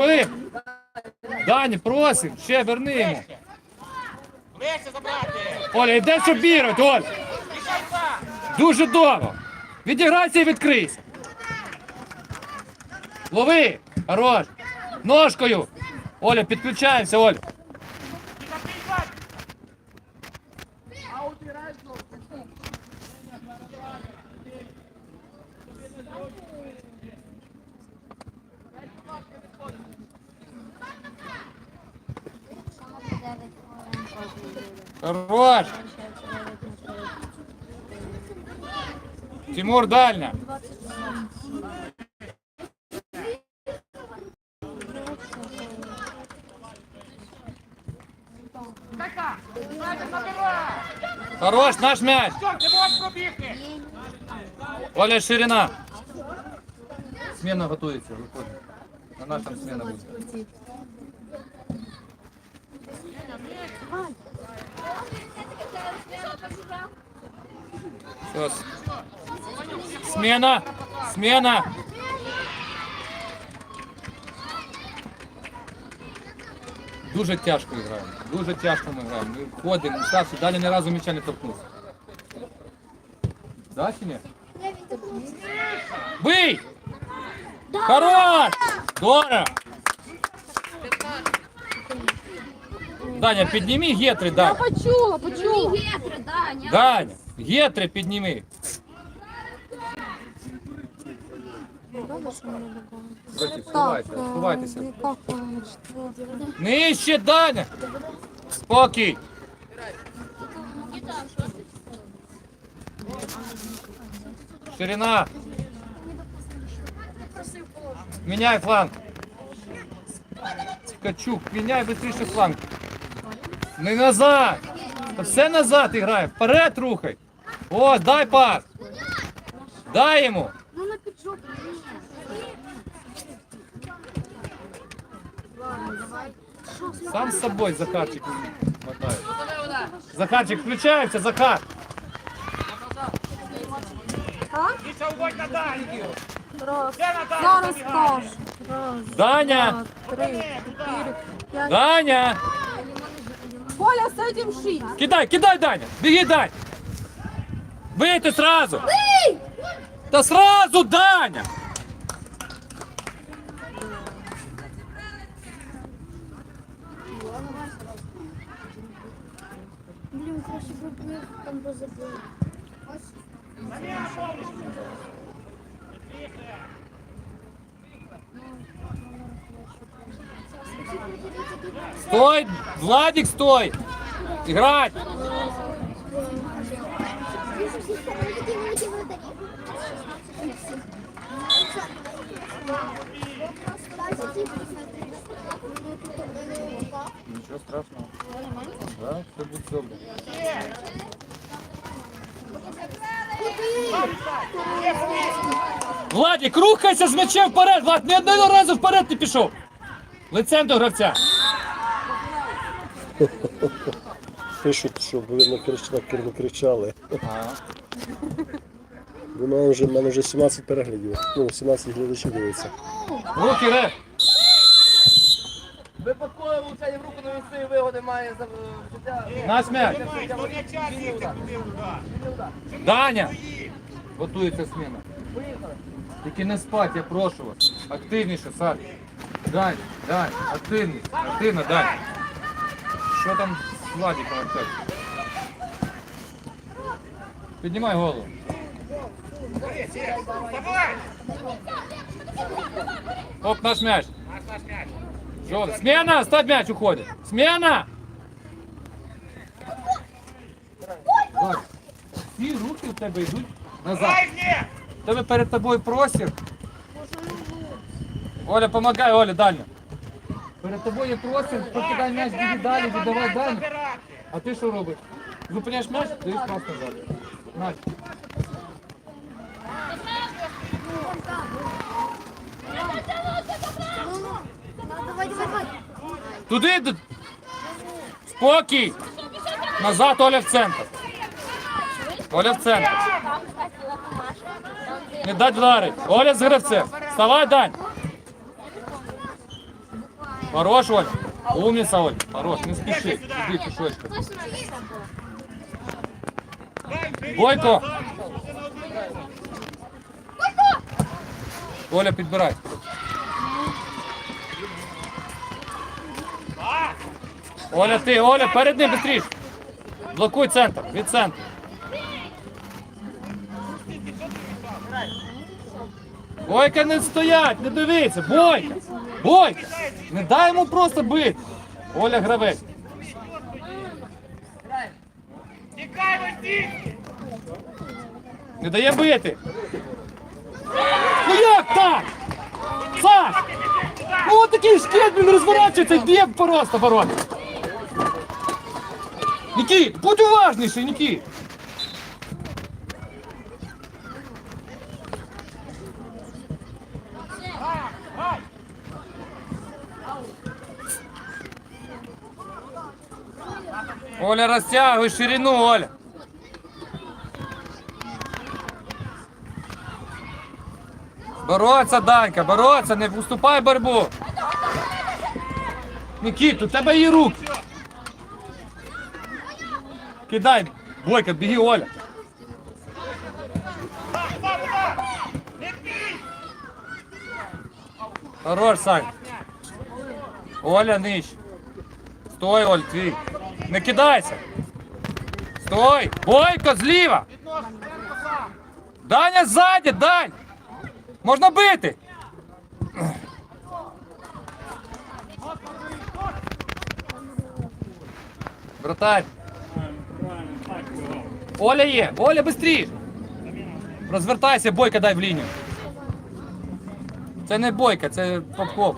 Коли? Дані, просим, ще верни йому. Забрати. Оля, йде щоб бірати, Оль. Дуже довго. Відіграйся і відкрийся. Лови. Хорош. Ножкою. Оля, підключаємося, Оля. Хорош. Тимур, дальня. Хорош, наш мяч. Що, ти можеш пробігти? Оля, ширина. Смена готується. виходить. На нас там смена буде. Все. Смена. Смена. Дуже тяжко граємо. Дуже тяжко ми граємо. Ми ходимо, старші, далі ні разу м'яча не торкнувся. Да, чи ні? Бий! Хорош! Здорово! Даня, підніми гетри, Даня. Почула, почула. Ветры, да, не Даня, гетри підніми. Братів, сховайте, сховайтеся. Нижче, Даня! Спокій! Ширина! Міняй фланг! Ткачук, міняй швидше фланг! Не назад! Та все назад грає, вперед рухай! О, дай пас! Дай йому! Ну на пиджок. Сам з собою Захарчик мотає. Захарчик, включаємося, Захар! Раз. Раз, Даня! два, три, чотири, п'ять. Даня! Коля, з этим шість. Кидай, кидай, Даня! Беги, Дань! Бейте сразу! Да сразу, Даня! Стой! Владик, стой! Играть! Ничего страшного. Да, все будет добре. Владик, рухайся з м'ячем вперед! Влад, ні одного разу вперед не пішов! Лицем до гравця! Пишуть, щоб ви не кричали, не кричали. У мене вже, в мене вже 17 переглядів. Ну, 17 глядачів дивиться. Руки, реф! Випадково влучання в руку на місцеві вигоди має за життя. Туди удар. Даня! Готується зміна. Тільки не спать, я прошу вас. Активніше, Сад. Дань, Дань, активніше. Активно, Дань. Що там з Владиком опять? Піднімай голову. Оп, наш м'яч. Жовтий. Смена! Ставь м'яч уходить. Смена! Всі руки у тебе йдуть назад. Мені! Тебе перед тобою простір. Оля, помагай, Оля, дальня. Перед тобою є простір, покидай м'яч, біги далі, віддавай далі. А ти що робиш? Зупиняєш м'яч, даєш пас назад. Надь. Туди. д- Спокій. Назад, Оля в центр. Оля в центр. Не дать вдарить. Оля з гравцем. Вставай, Дань. Хорош, Оль. Умница, Оль. Хорош, не спеши. Иди пешочком. Бойко. Оля, підбирай. Оля, ти, Оля, перед ним быстріше. Блокуй центр, від центру. Бойка не стоять, не дивиться. Бойка! Бойка! Не дай йому просто бити. Оля гравець. Не дає бити. Ну як так? Саш! Ну от такий шкет, він розворачується, б'є просто ворота. Нікіт, будь уважніший, Нікіт. Оля, розтягуй ширину, Оля. Бороться, Данька, бороться, не уступай борьбу. Нікіт, у тебе є руки. Кидай, Бойка, біги, Оля. Хорош, Сань. Оля, ниж. Стой, Оль, твій. Не кидайся. Стой. Бойко, зліва. Даня ззаді, Дань. Можна бити. Братань. Оля є. Оля, быстріше. Розвертайся, бойка дай в лінію. Це не бойка, це Попков.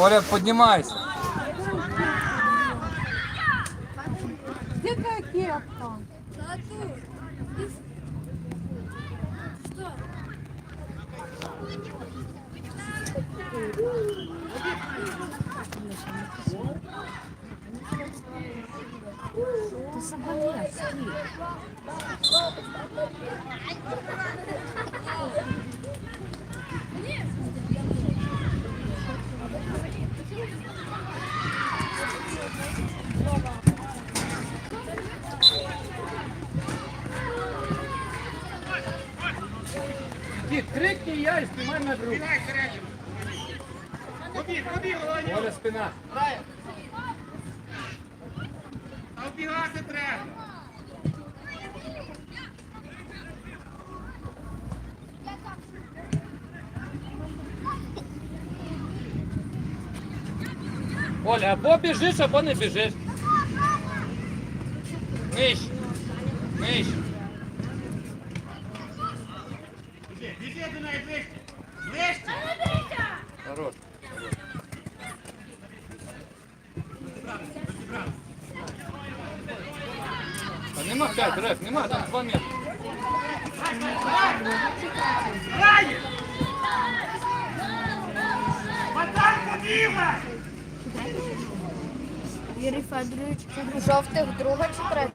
Оля, піднімайся. Кіт, крикни я і знімай на друг. Спинай, середньому! Побіг, побіг! Оля спина. А вбігати треба! Оля, або біжиш, або не біжиш. Ближче! Ближче! Хорош. А нема 5 реф, нема, там 2 метри. Батарку діма! Юрій Федорович, жовтих друга чи третя?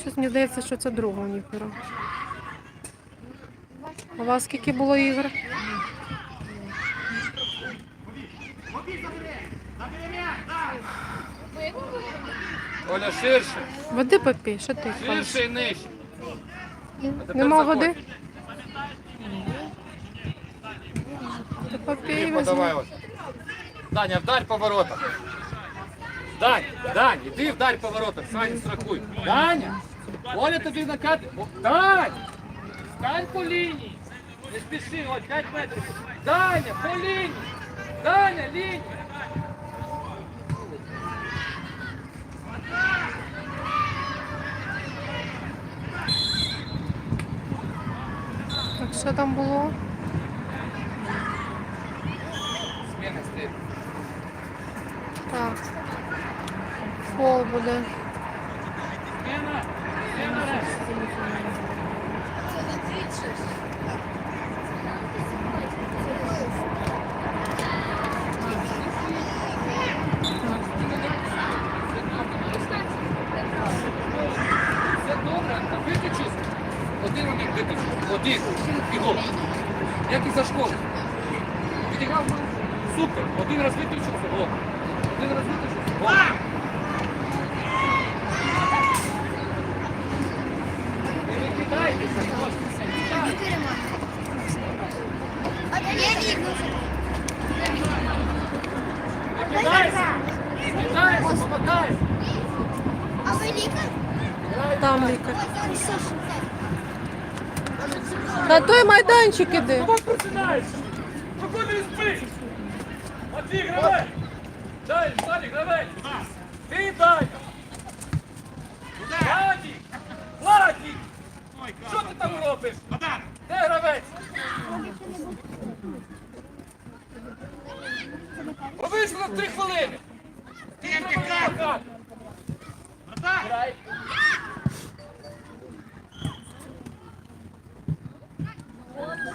Щось мені здається, що це друга у них гра. А у вас скільки було ігор? Оля, ширше. Води попій, що ти? Ширше і нижче. Нема води? Попій візьми. подавай ось. Даня, вдарь по воротам. Дань, Дань, іди вдарь по воротам, Саня страхуй. Даня, Оля тобі накати. О, Дань, стань по лінії. Не спіши, ось 5 метрів. Даня, по лінії. Даня, лінія. Що там було? Так. Фол буде. Зміна, зміна. один один виключив. Один. Бігом. Як і за школу. Відіграв ну, супер. Один раз виключився, гол. Один раз виключився, гол. Не викидайтеся, хлопці. А я вікну. Кидайся! Кидайся, попадайся! А ви лікар? Там лікар. На той майданчик іди. Починається! Виходи і спиш! Матвій, гравець! Дай, Владик, гравець! Ти дай! Владик! Владик! Що ти там робиш? Де гравець? Ви на три хвилини! Тільки карта! Богдан! Треба бути.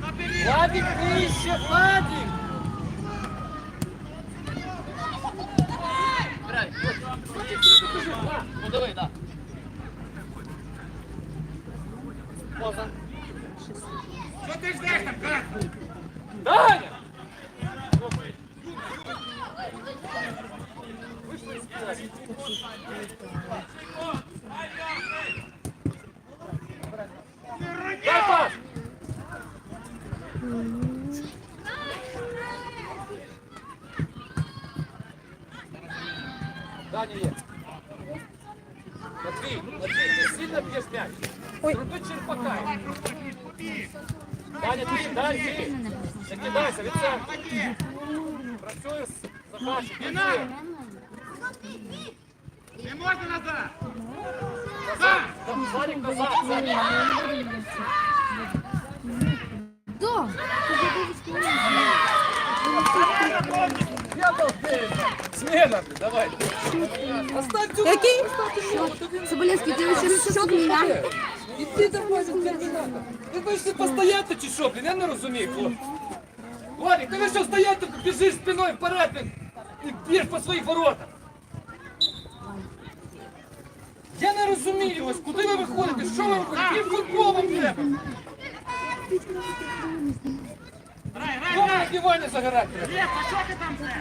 Забери! Владик, вище, Владик! Ну диви, так. Поза. Що ти ждеш там, Карт? Даня! Дай пас! Даня є. Матвій, Матвій, ти сильно б'єш м'яч. Ой. Зроби черпака. Даня, ти, дай, ти. Не кидайся, від себе. Працює з Захарчик, працює. Не можна назад! Назад, Владик, назад, Владик. Смена, давай. Оставь цю Який? Соболевский, ты еще счет меня? Іди давай за термінатор. Ви хочете постояти чи що, блін? Я не розумію, хлопці. Владик, ти ви що стояти, біжиш спиною вперед, блін, і б'єш по своїх воротах. Я не розумію ось, куди ви виходите, що ви виходите, яким футбол вам треба? Грай! на дивані загорати? треба? Лев, а що ти там це?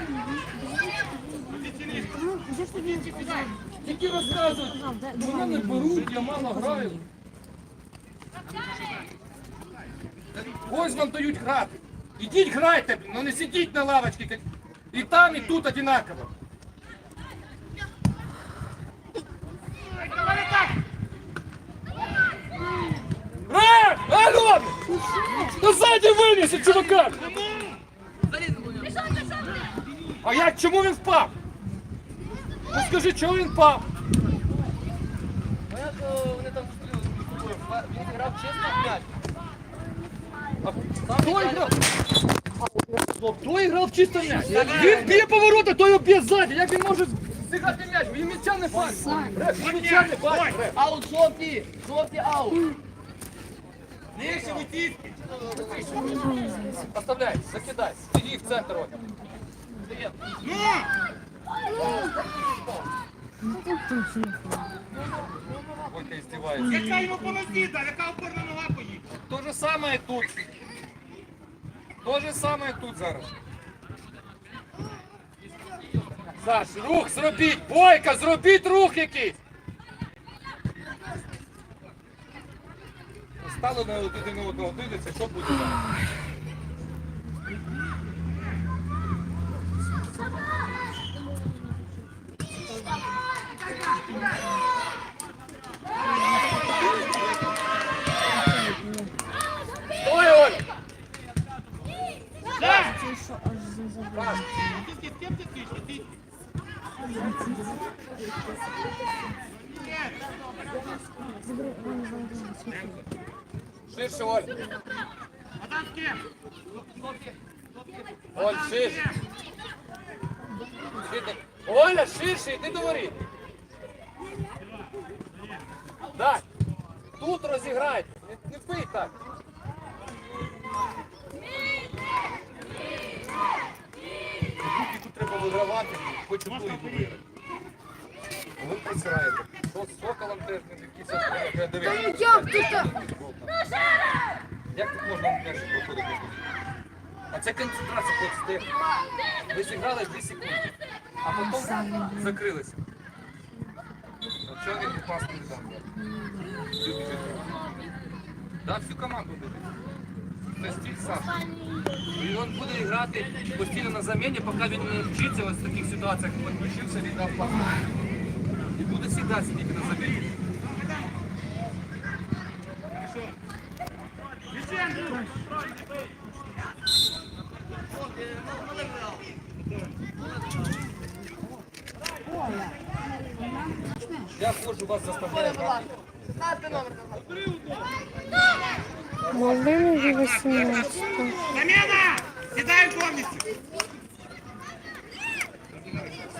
Які розказують, мене не беруть, я мало граю. Ось вам дають грати. Ідіть грайте, блін, ну не сидіть на лавочці. як- І там, і тут одинаково. Давай так! Ре! Алло! Ну ззаді винеси, чувака! А як, чому він впав? Ну скажи, чому він впав? Як вони там зустрілися між собою? Він грав чесно в м'яч. А Хто грав? Хто грав чисто м'яч? Він б'є поворота, той його б'є ззаді. Як він може зіграти м'яч? Він м'яча не бачить. Він м'яча не бачить. Аут жовті! Жовті аут! Нижче витіски! Оставляй, закидай. Іди в центр. Ну! Ой, ти здіваєшся. Яка йому по нозі дав, яка опорна нога поїхала? То же саме і тут. То же саме і тут зараз. Саш, рух зробіть! Бойка, зробіть рух якийсь! Стало на один одного дивиться, що буде зараз. Стой, Оля! Тільки з ким ти тишки? Тишки. Ширше, Оль. А там з ким? Оль, ширше. Іди до- Оля, ширше, йди до воріт. Дай! Тут розіграйте! Не, не бий так! Тут треба вигравати, хоч одну і виграти. Ви присираєте. Що з соколом теж не якийсь треба дивитися. Як тут? Як тут можна м'яч виходити? А це концентрація хлопці. де Ви зіграли 2 секунди, а потім закрилися. От Чого він пас не дав? Всю біжить. Да, всю команду біжить. Це стиль Саша. І він буде грати постійно на заміні, поки він не вчиться ось в таких ситуаціях, як він вчився, він дав пас. І буде завжди сидіти на заміні. Я Вас заставляю грати. Малинові 18. Замена! Кидаем повністю!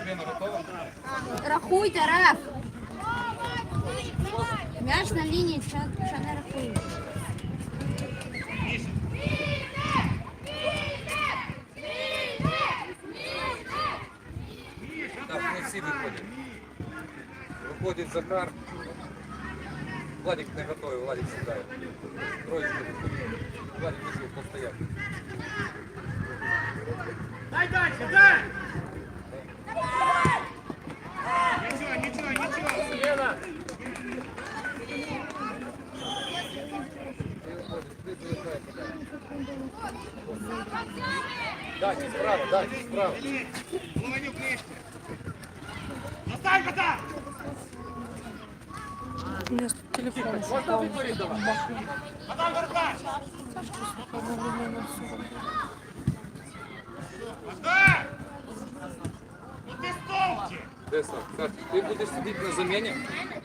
Смена готова? Рахуйте, реф. М'яч на лінії, що, що не рахує. Виходить Захар. Владик не готовий, Владик сідає. Троєчка виходить. Владик вийшов постояти. Дай дальше, дай! Нічого, нічого, нічого! Смена! Ти виходиш, ти заїжджаєш. Дай, справа, дай, справа. Можна відповідь давати? Ну ти стовчи! Де Саш? Саш, ти будеш сидіти на заміні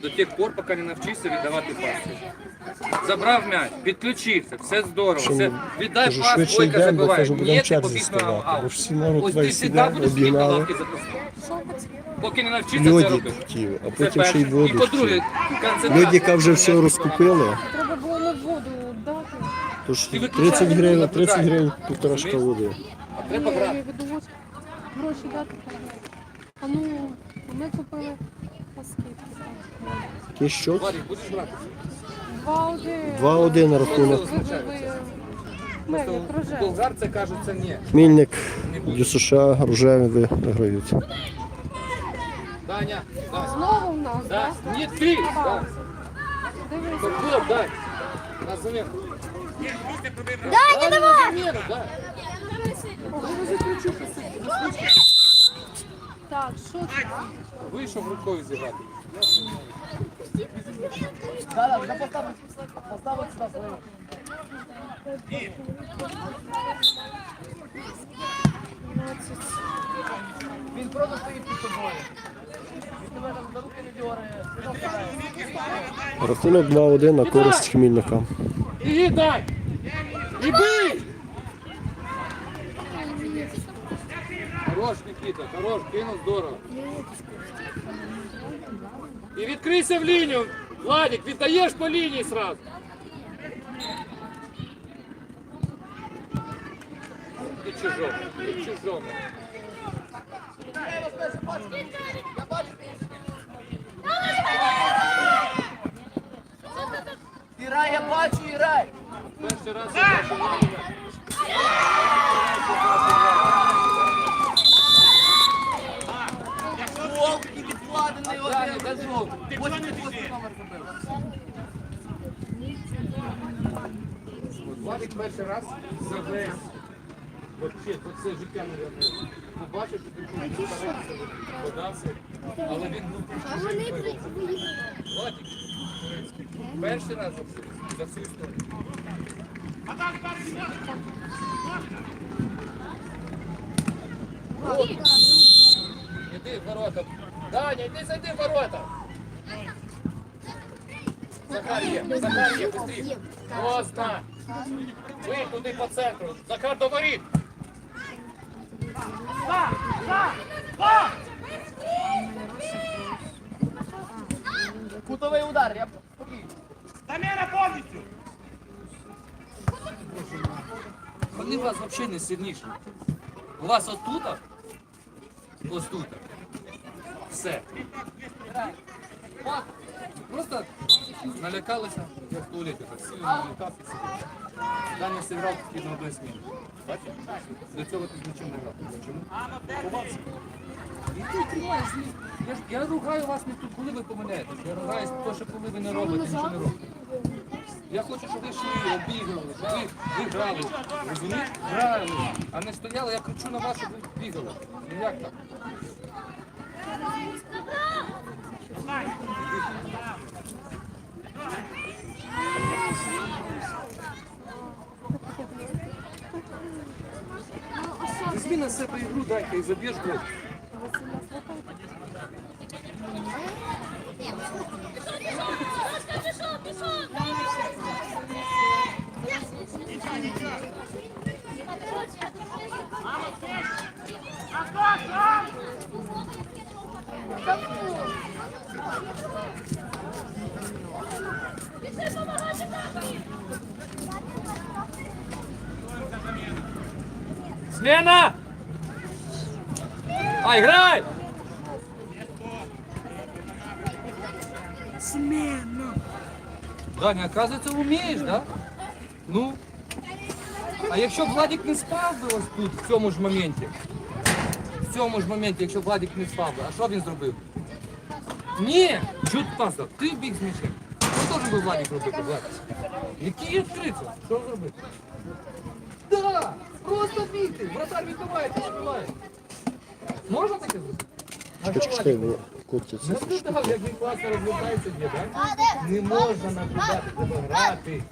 до тих пор, поки не навчишся віддавати пас. Забрав м'яч, підключився, все здорово, все. Віддай Кажу, пас, швидше Бойка йдемо, бо забиває. кажу, будемо Ні, ти черзі побіг на аут. Бо всі народ Ось ти сюди завжди на обігнали. лавці запасних. Поки не навчишся це Льодік робити. хотів, а Це потім ще й перше. воду І по-друге, хотів. концентрація. Льодіка вже все розкупили, Треба було на воду дати. тож Ти виключай, 30 гривень, 30 гривень півторашка води. Треба я грати. маю в гроші дати. А ну, ми купили паски. Який що? Владик, будеш? 2-1. 2-1 на рахунок. Ви, ви, ви, Мелі, прожер. Болгарці кажуть, це ні. Хмільник, ДЮСШ, рожеві ви- виграють. Даня, Даня. Знову в нас, Да. Ні, ти! Да. Дивись. Футбол, дай. На замену. Дай на замену, дай. Так, що це? Вийшов рукою зіграти. Да, да. Поставив сюди свою. Він просто стоїть під тобою. Рахунок 2-1 на користь Хмільника. І дай! І бий! Хорош, Никита, хорош, кинув здорово. І відкрийся в лінію. Владик, віддаєш по лінії сразу. І чужому, і чужому. Ірай, я бачу, Ірай. Перший раз я бачу. Гол і відкладений один. Ось не ось номер забив. Владик перший раз за весь вообще, все життя, мабуть, побачив, що ти подався, але він був Владик, перший раз за всю, історію. Іди в ворота. Даня, іди зайди в ворота. Захар є, Захар є, быстріше. Поздно. Ви туди по центру. Захар до воріт. Кутовий удар, я спокійно. Замена повністю! Вони у вас взагалі не сильніші. У вас отут, ось тут. Все. Просто налякалися, як в туалеті, так сильно налякався. Даня зіграв під на одної зміни. Бачиш? До цього ти з нічим не грав. Чому? Ховався. І ти тримаєш змін. Я, ж- я ругаю вас не тут, коли ви помиляєтесь. Я ругаюсь то, що коли ви не робите, нічого не робите. Я хочу, щоб ви йшли, обігали, щоб ви, ви грали. Розумієте? Грали. А не стояли, я кричу на вас, щоб ви бігали. Ну як так? Візьми на себе ігру, дайте і заб'єш гол. Смена! А, играй! Смена! Даня, оказывается, умеешь, да? Ну? А якщо б Владик не спав би ось тут, в цьому ж моменті, в цьому ж моменті, якщо б Владик не спав би, а що він зробив? Ні! Чуть пасав, ти біг з м'ячем. Що должен був Владик робити, Владик? Який відкритися? Що зробити? Да! Просто бігти! Вратар відбиває, ти відбиває. Можна таке зробити? А що Чекай, чекай, Владик? вони крутяться. Наблюдав, як він класно розглядається, де, так? Не можна наблюдати, треба грати.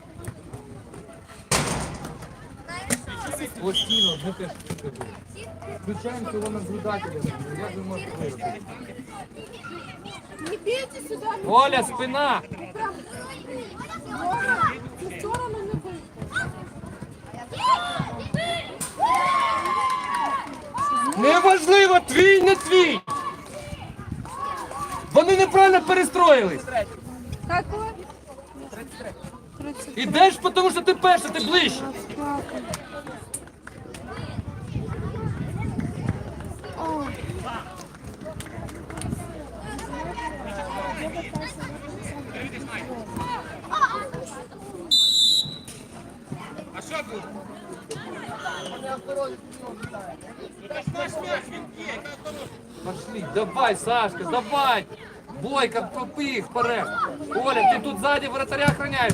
Постійно, ми теж робимо. Включаємо цього наблюдателя. Як ви можете виробити? Не бейте сюда, Оля, спина! в сторону не бейте. Неважливо, твій, не твій! Вони неправильно перестроїлись. Какой? 33. Ідеш, тому що ти перший, ти ближче. А що буде? Пошли, давай, Сашка, давай! Бойка, попи їх вперед. Оля, ти тут ззаді вратаря охраняєш.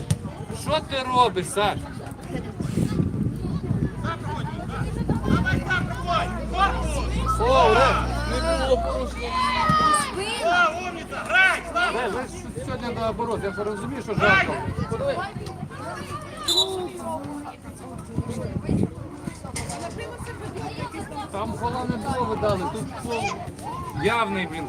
Що ти робиш, Саш? О, Рем, не сьогодні наоборот, я розумію, що жарко. Там гола не було видали, тут гол явний, блін.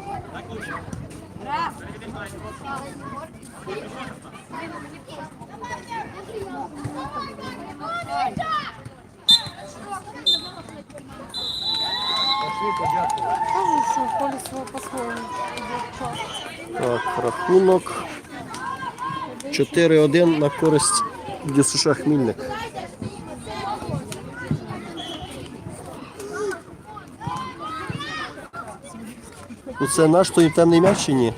Так, рахунок 4-1 на користь ДЮСШ Хмільник. Оце наш той темний м'яч чи ні?